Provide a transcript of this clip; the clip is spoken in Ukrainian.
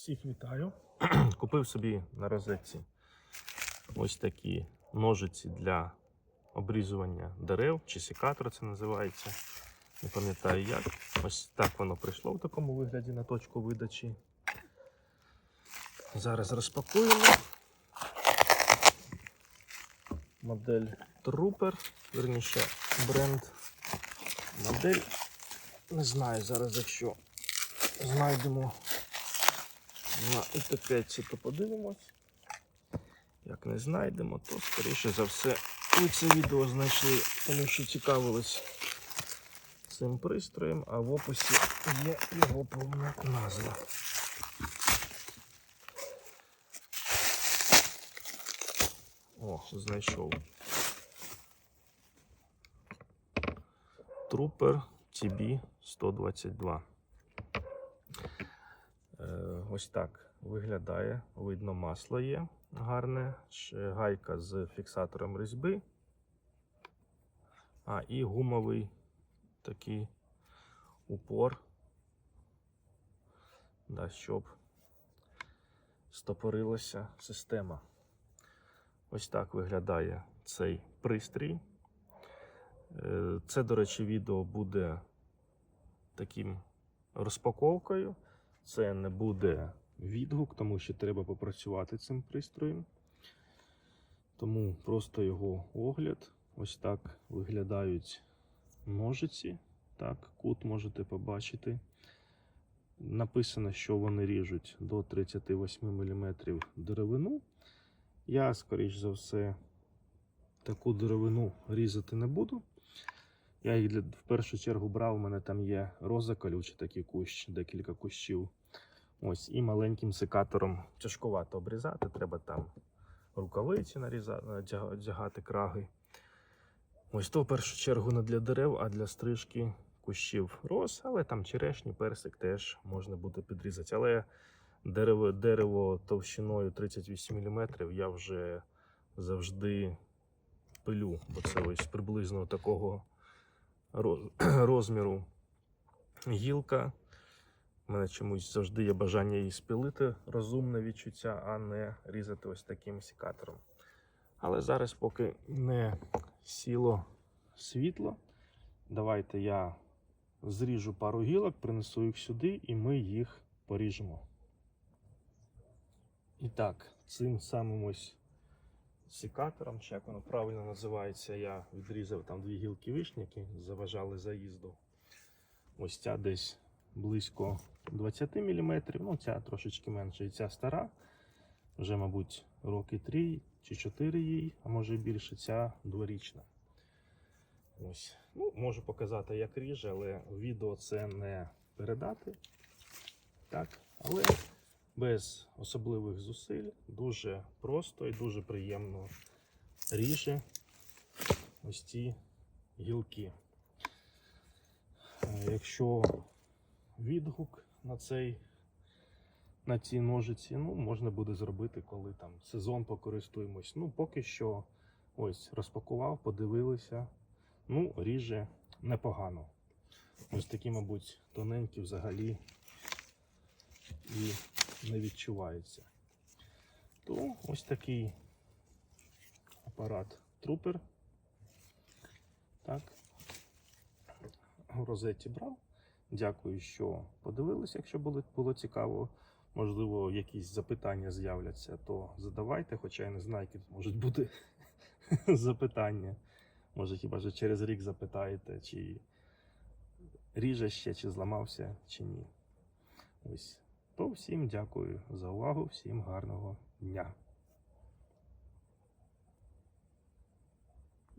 Всіх вітаю. Купив собі на розетці ось такі ножиці для обрізування дерев, чи секатор це називається. Не пам'ятаю як. Ось так воно прийшло в такому вигляді на точку видачі. Зараз розпакуємо. Модель Trooper, верніше бренд. Модель. Не знаю зараз, якщо знайдемо на ІТ5 то подивимось. Як не знайдемо, то скоріше за все ви це відео знайшли, тому що цікавились цим пристроєм, а в описі є його повна назва. О, знайшов. Трупер TB 122. Е, Ось так виглядає. Видно, масло є гарне, гайка з фіксатором різьби. А, і гумовий такий упор. Да, щоб стопорилася система. Ось так виглядає цей пристрій. Е, Це, до речі, відео буде таким розпаковкою. Це не буде відгук, тому що треба попрацювати цим пристроєм. Тому просто його огляд. Ось так виглядають ножиці. Так, кут можете побачити. Написано, що вони ріжуть до 38 мм деревину. Я, скоріш за все, таку деревину різати не буду. Я їх в першу чергу брав, у мене там є роза колюча, такий кущ, декілька кущів. Ось, і маленьким секатором тяжкувато обрізати, треба там рукавиці нарізати, одягати краги. Ось то в першу чергу не для дерев, а для стрижки кущів роз, але там черешні, персик теж можна буде підрізати. Але дерево, дерево товщиною 38 мм я вже завжди пилю, бо це ось приблизно такого розміру гілка. У мене чомусь завжди є бажання її спілити, розумне відчуття, а не різати ось таким сікатором. Але зараз, поки не сіло світло, давайте я зріжу пару гілок, принесу їх сюди і ми їх поріжемо. І так, цим самим ось сікатором, чи як воно правильно називається, я відрізав там дві гілки вишні, які заважали заїзду. Ось ця десь близько 20 мм, ну ця трошечки менше, і ця стара. Вже, мабуть, роки 3 чи 4 їй, а може більше, ця дворічна. Ось. Ну, можу показати, як ріже, але відео це не передати. Так, але без особливих зусиль, дуже просто і дуже приємно ріже ось ці гілки. Е, Якщо відгук на цей на ці ножиці, ну, можна буде зробити, коли там сезон покористуємось. Ну, поки що ось розпакував, подивилися. Ну, ріже непогано. Ось такі, мабуть, тоненькі взагалі і не відчуваються. То ось такий апарат трупер. Так. В розеті брав. Дякую, що подивилися. Якщо було, було цікаво, можливо, якісь запитання з'являться, то задавайте, хоча я не знаю, які можуть бути запитання. Може, хіба що через рік запитаєте, чи ріже ще, чи зламався, чи ні. Ось. То всім дякую за увагу, всім гарного дня.